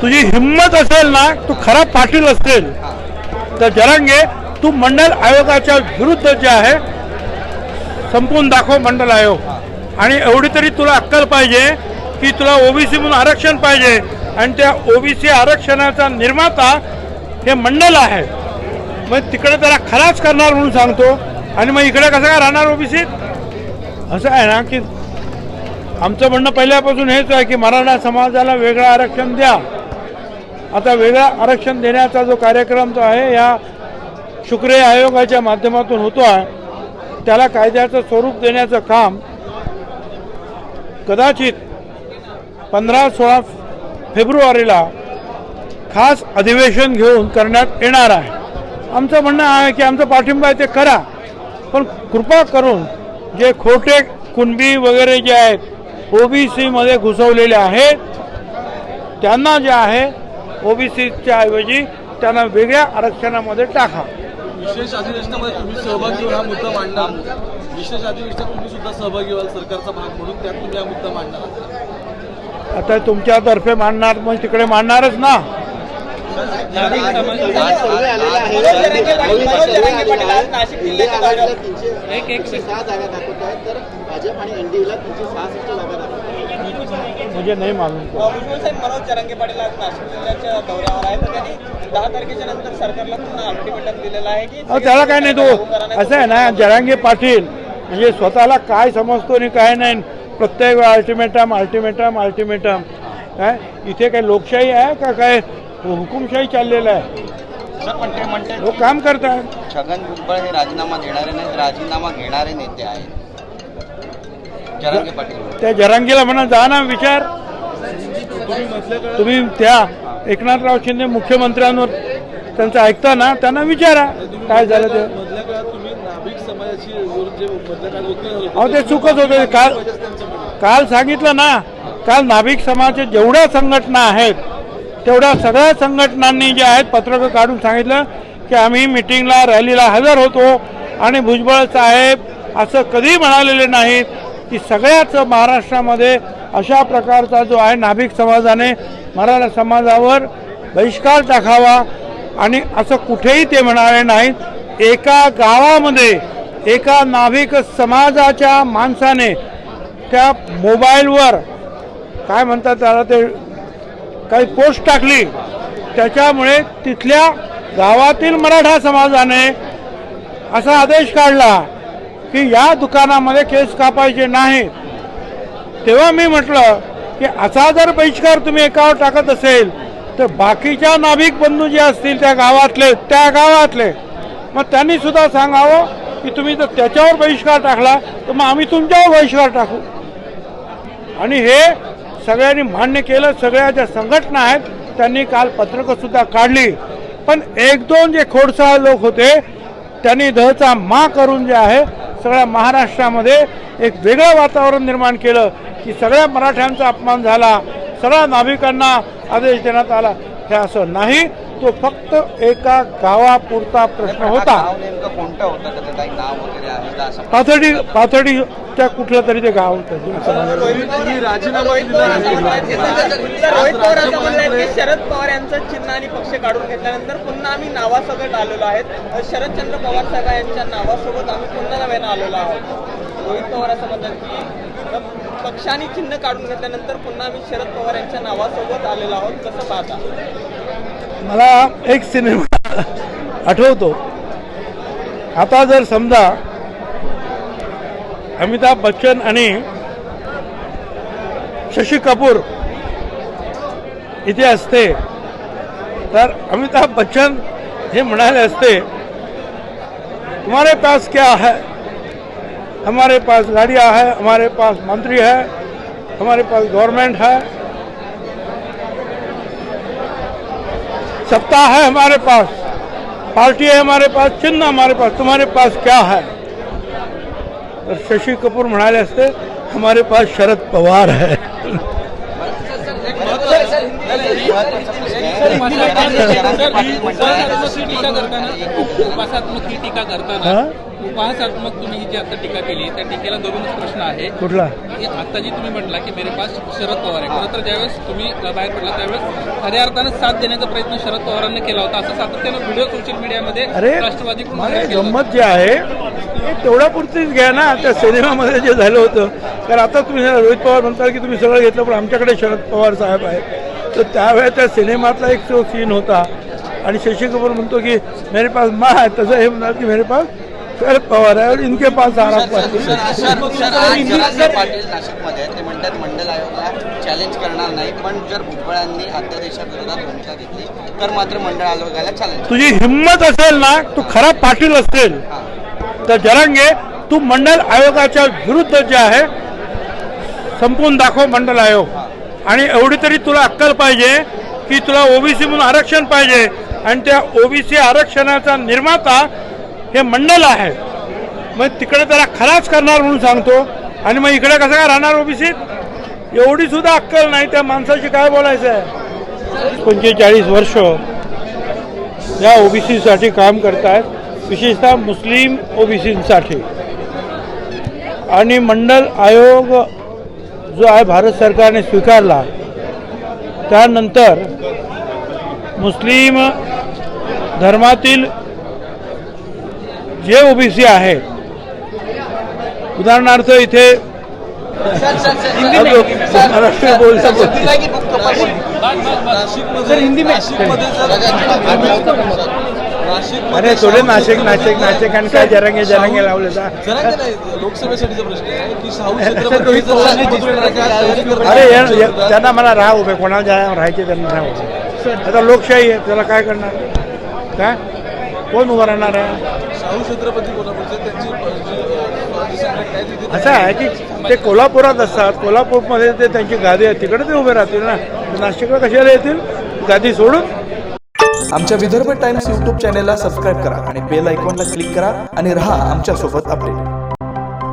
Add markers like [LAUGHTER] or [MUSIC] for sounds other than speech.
तुझी हिंमत असेल ना तू खरा पाटील असेल. तर जरांगे तू मंडल आयोगाच्या विरुद्ध जे आहे संपवून दाखव मंडल आयोग. आणि एवढी तरी तुला अक्कल पाहिजे की तुला ओबीसी म्हणून आरक्षण पाहिजे. आणि त्या ओबीसी आरक्षणाचा निर्माता हे मंडल आहे. मग तिकडे त्याला खराच करणार म्हणून सांगतो. आणि मग इकडे कसं काय राहणार ओबीसीत असं आहे ना की आमचं म्हणणं पहिल्यापासून हेच आहे की मराठा समाजाला वेगळं आरक्षण द्या. आता वेगळा आरक्षण देण्याचा जो कार्यक्रम जो आहे या शुक्रिय आयोगाच्या माध्यमातून होतो आहे. त्याला कायद्याचं स्वरूप देण्याचं काम कदाचित पंधरा सोळा फेब्रुवारीला खास अधिवेशन घेऊन करण्यात येणार आहे. आमचं म्हणणं आहे की आमचा पाठिंबा आहे ते करा. पण कृपा करून जे खोटे कुणबी वगैरे जे आहेत ओबीसीमध्ये घुसवलेले आहेत त्यांना जे आहे ओबीसीच्या ऐवजी त्यांना वेगळ्या आरक्षणामध्ये टाका. विशेष अधिवेशनामध्ये तुम्ही सहभागी हा मुद्दा मांडणार. विशेष अधिवेशनात तुम्ही सुद्धा सहभागी व्हाल सरकारचा भाग म्हणून त्यात तुम्ही हा मुद्दा मांडणार आता तुमच्यातर्फे मांडणार मग तिकडे मांडणारच ना. एक एक सहा जागा दाखवत आहेत. तर भाजप आणि एनडीएला तीनशे सहासष्ट जागा दाखवत आहेत. मुझे नाही मालूम। भुजबळ साहेब मनोज जरांगे पाटील आज नाशिक जिल्ह्याच्या दौऱ्यावर आहे तर त्यांनी दहा तारखेच्या नंतर सरकारला पुन्हा अल्टिमेटम दिलेला आहे की अहो त्याला काय नाही तो. असं आहे ना जरांगे पाटील म्हणजे स्वतःला काय समजतो आणि काय नाही प्रत्येक वेळा अल्टिमेटम अल्टिमेटम अल्टिमेटम काय? इथे काय लोकशाही आहे का काय? हुकुमशाही चाललेलं आहे. पण ते म्हणते लोक काम करतात. छगन भुजबळ हे राजीनामा देणारे नाहीत राजीनामा घेणारे नेते आहेत. जरांगे पाटील. त्या जरांगीला म्हणा जा ना विचार. तुम्ही त्या एकनाथराव शिंदे मुख्यमंत्र्यांवर त्यांचं ऐकता ना त्यांना विचारा. काय झालं ते? अहो ते चुकत होते. काल काल सांगितलं ना काल नाभिक समाजाच्या जेवढ्या संघटना आहेत तेवढ्या सगळ्या संघटनांनी जे आहेत पत्रकं काढून सांगितलं की आम्ही मिटिंगला रॅलीला हजर होतो. आणि भुजबळ साहेब असं कधी म्हणालेले नाहीत. की सगळ्याच महाराष्ट्रामध्ये अशा प्रकारचा जो आहे नाभिक समाजाने मराठा समाजावर बहिष्कार टाकावा आणि असं कुठेही ते म्हणाले नाहीत एका गावामध्ये एका नाभिक समाजाच्या माणसाने त्या मोबाईलवर काय म्हणतात त्याला ते काही पोस्ट टाकली त्याच्यामुळे तिथल्या गावातील मराठा समाजाने असा आदेश काढला की या दुकानामध्ये केस कापायचे नाहीत तेव्हा मी म्हटलं की असा जर बहिष्कार तुम्ही एकावर टाकत असेल तर बाकीच्या नाभिक बंधू जे असतील त्या गावातले त्या गावातले. मग त्यांनी सुद्धा सांगावं की तुम्ही जर त्याच्यावर बहिष्कार टाकला तर मग आम्ही तुमच्यावर बहिष्कार टाकू. आणि हे सगळ्यांनी मान्य केलं सगळ्या ज्या संघटना आहेत त्यांनी काल पत्रकंसुद्धा काढली. पण एक दोन जे खोडसाळ लोक होते त्यांनी दहचा मा करून जे आहे सगळ्या महाराष्ट्रामध्ये एक वेगळं वातावरण निर्माण केलं की सगळ्या मराठ्यांचा अपमान झाला सगळ्या नाभिकांना आदेश देण्यात आला. हे असं नाही. तो फक्त एका गावापुरता प्रश्न होता. पाथर्डी पाथर्डी त्या कुठलं तरी ते गाव होतं शरद पवार यांचं चिन्ह आणि पक्ष काढून घेतल्यानंतर पुन्हा आम्ही नावासकट आलेलो आहेत. शरदचंद्र पवार साहेब यांच्या नावासोबत आम्ही पुन्हा नव्यानं आलेलो आहोत. रोहित पवार असं म्हणतात की पक्ष आणि चिन्ह काढून घेतल्यानंतर पुन्हा आम्ही शरद पवार यांच्या नावासोबत आलेलो आहोत कसं पाहता? मला एक सिनेमा आठवतो. आता जर समजा अमिताभ बच्चन आणि शशी कपूर इथे असते तर अमिताभ बच्चन हे म्हणाले असते तुम्हारे पास क्या है? हमारे पास गाडिया है हमारे पास मंत्री है हमारे पास गवर्नमेंट है सत्ता है हमारे पास पार्टी है हमारे पास चिन्ह हमारे पास तुम्हारे पास क्या है तर शशी कपूर म्हणाले असते हमारे पास शरद पवार है ही टीका करताना हा? उपहासात्मक तुम्ही जी आता टीका केली त्या टीकेला धरूनच प्रश्न आहे. कुठला? की आता जी तुम्ही म्हटला की मेरे पास शरद पवार आहे. खरं तर ज्यावेळेस तुम्ही बाहेर पडला त्यावेळेस खऱ्या अर्थानं साथ देण्याचा प्रयत्न शरद पवारांनी केला होता. असं सातत्यानं व्हिडिओ सोशल मीडियामध्ये होता. गंमत जे आहे ते तेवढ्या पुरतीच घ्या ना. त्या सिनेमामध्ये जे झालं होतं. कारण आता तुम्ही रोहित पवार म्हणता की तुम्ही सगळं घेतलं पण आमच्याकडे शरद पवार साहेब आहेत. तर त्यावेळेस त्या सिनेमातला एक तो सीन होता. आणि शशी कपूर म्हणतो की मेरे पास माँ है. तसं हे म्हणतात की मेरे पास शरद पवार आहे और इनके पास आराम पाटील नाशिकमध्ये आहेत. ते म्हणतात मंडल आयोगाला चॅलेंज करणार नाही पण जर भुजबळांनी अध्यादेशाविरोधात भूमिका घेतली तर मात्र मंडळ आयोगाला चॅलेंज तुझी हिंमत असेल ना तू खरा पाटील असेल. तर जरांगे तू मंडल आयोगाच्या विरुद्ध जे आहे संपवून दाखव मंडल आयोग. आणि एवढी तरी तुला अक्कल पाहिजे की तुला ओबीसी म्हणून आरक्षण पाहिजे. आणि त्या ओबीसी आरक्षणाचा निर्माता हे मंडल आहे. मग तिकडे त्याला खराच करणार म्हणून सांगतो. आणि मग इकडे कसं काय राहणार ओबीसीत एवढी सुद्धा अक्कल नाही त्या माणसाशी काय बोलायचं आहे? पंचेचाळीस वर्ष या ओबीसीसाठी काम करतायत. विशेषतः मुस्लिम ओबीसीसाठी. आणि मंडल आयोग जो आहे भारत सरकारने स्वीकारला त्यानंतर मुस्लिम धर्मातील जे ओबीसी आहेत उदाहरणार्थ इथे महाराष्ट्र अरे थोडे नाशिक नाशिक नाशिक आणि काय जरंगे जरंगे लावले जा लोकसभेसाठीचा प्रश्न आहे की? [LAUGHS] अरे त्यांना मला राहा उभे. कोणाला ज्या राहायचे त्यांना राहा उभे. आता लोकशाही आहे त्याला काय करणार? काय? कोण उभं राहणार आहे? असं आहे की ते कोल्हापुरात असतात कोल्हापूरमध्ये ते त्यांची गादी आहे तिकडे ते उभे राहतील ना? नाशिकला कशाला येतील? गादी सोडून? आमच्या विदर्भ टाइम्स यूट्यूब चॅनेलला सबस्क्राईब करा आणि बेल आयकॉनला क्लिक करा आणि रहा आमच्यासोबत अपडेट.